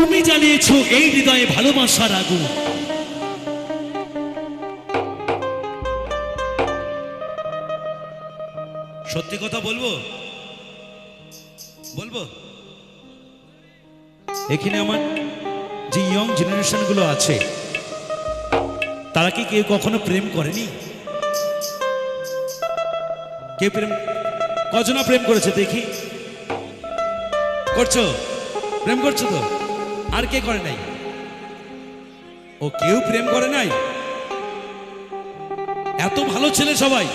তুমি জ্বালিয়েছো এই হৃদয়ে ভালোবাসার আগুন। সত্যি কথা বলব? বলব? এখানে আমার যে ইয়ং জেনারেশনগুলো আছে, তারা কি কেউ কখনো প্রেম করেনি? কে প্রেম, কজনা প্রেম করেছে দেখি? করছ? প্রেম করছ তো? আর কে করে নাই? ও কেউ প্রেম করে নাই? এত ভালো ছেলে সবাই।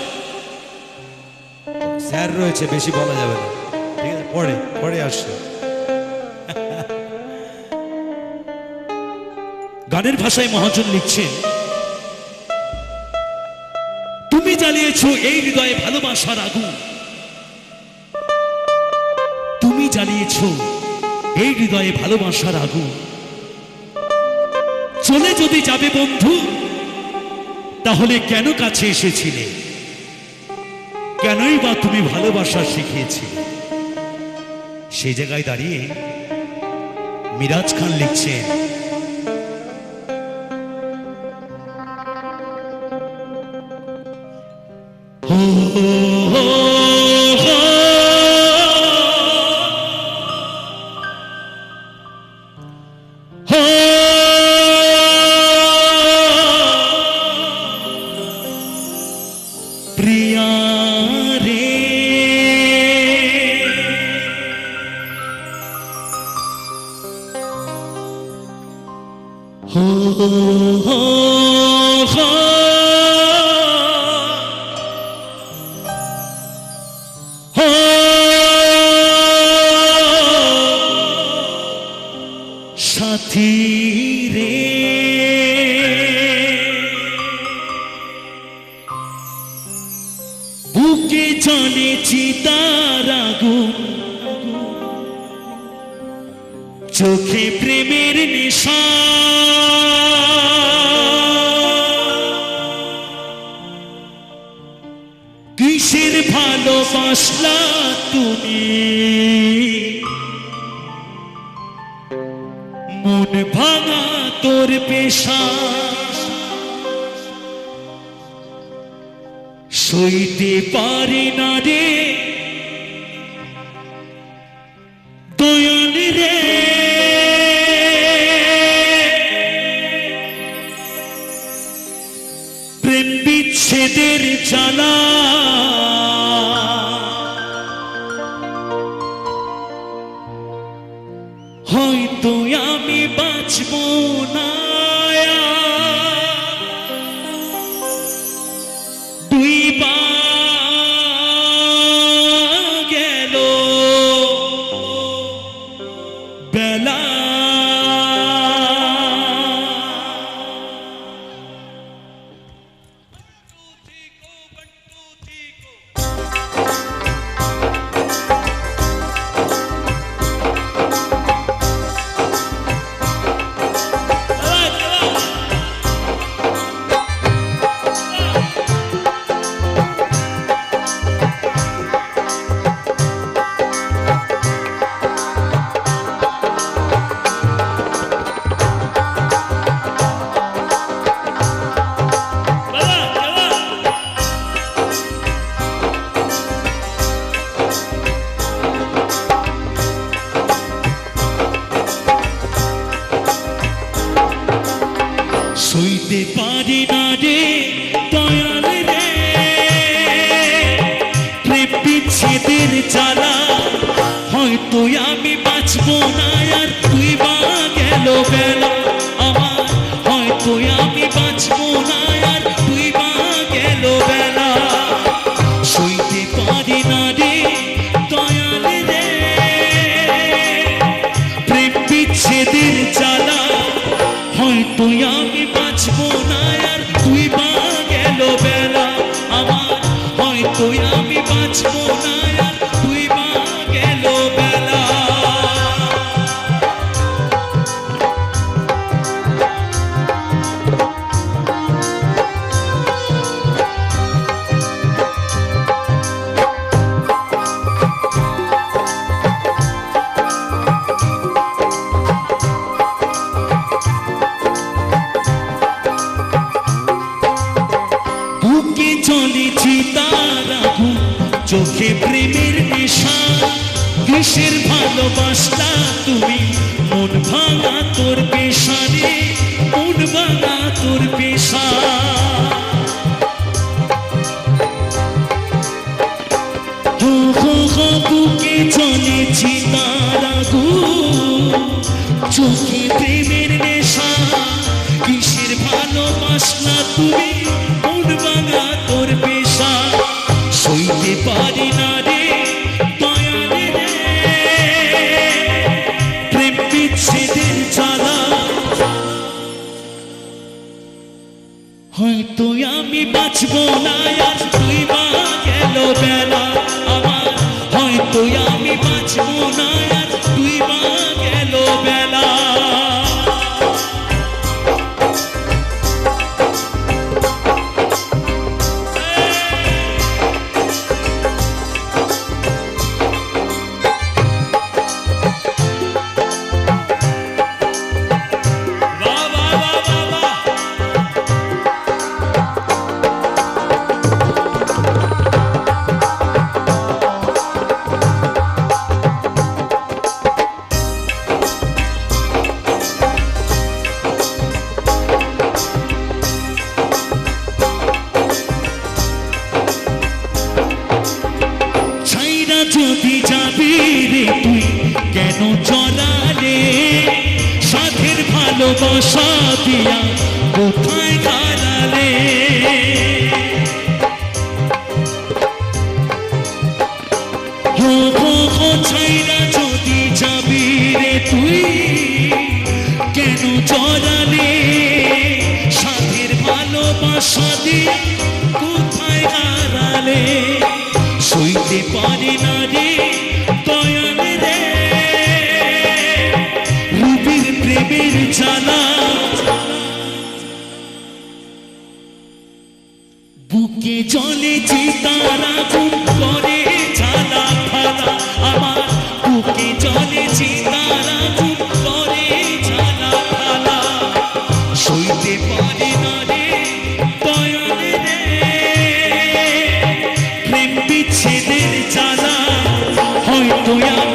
স্যার রয়েছে, বেশি বলা যাবে না। ঠিক আছে পরে পরে আসছে। গানের ভাষায় মহাজন লিখছেন, তুমি জ্বালিয়েছো এই হৃদয়ে ভালোবাসার আগুন। তুমি জ্বালিয়েছো এই হৃদয়ে ভালোবাসার আগুন চলে যদি যাবে বন্ধু তাহলে কেন কাছে এসেছিলে কেনই বা তুমি ভালোবাসা শিখিয়েছিলে সেই জায়গায় দাঁড়িয়ে মিরাজ খান লিখছেন হো, হো, হো, বুকে চলে চিতার আগুন। চোখে প্রেমের নেশা। কিসের ভালোবাসলা তুমি? মন ভাঙা তোর পেশা। সইতে পারে না রে। দয়াল রে। প্রেম বিচ্ছেদের জ্বালা। হয়তো আমি বাঁচব না। সইতে পারি না রে দয়াল রে প্রেম বিচ্ছেদের জ্বালা, হয়তো আমি বাঁচব না আর তুই বা গেল বেলা আমার হয়তো আমি বাঁচব না তুই গেল আমি বাঁচব চোখে প্রেমের নেশা কিসের ভালোবাসা তুমি মন ভাঙা তোর পেশা রে, মন ভাঙা তোর পেশা। বুকে চলেছি তারা গো চোখে প্রেমের নেশা কিসের ভালোবাসনা তুমি হয়তো আমি বাঁচব না আর তুই মা গেল বেলা আমার। হয়তো আমি বাঁচব না ভালোবাসা দিয়া কোথায় হো ছাইরা যদি যাবি রে তুই, কেন চলালে সাধের ভালোবাসা দিয়া কোথায় হারালে হয়তো আমি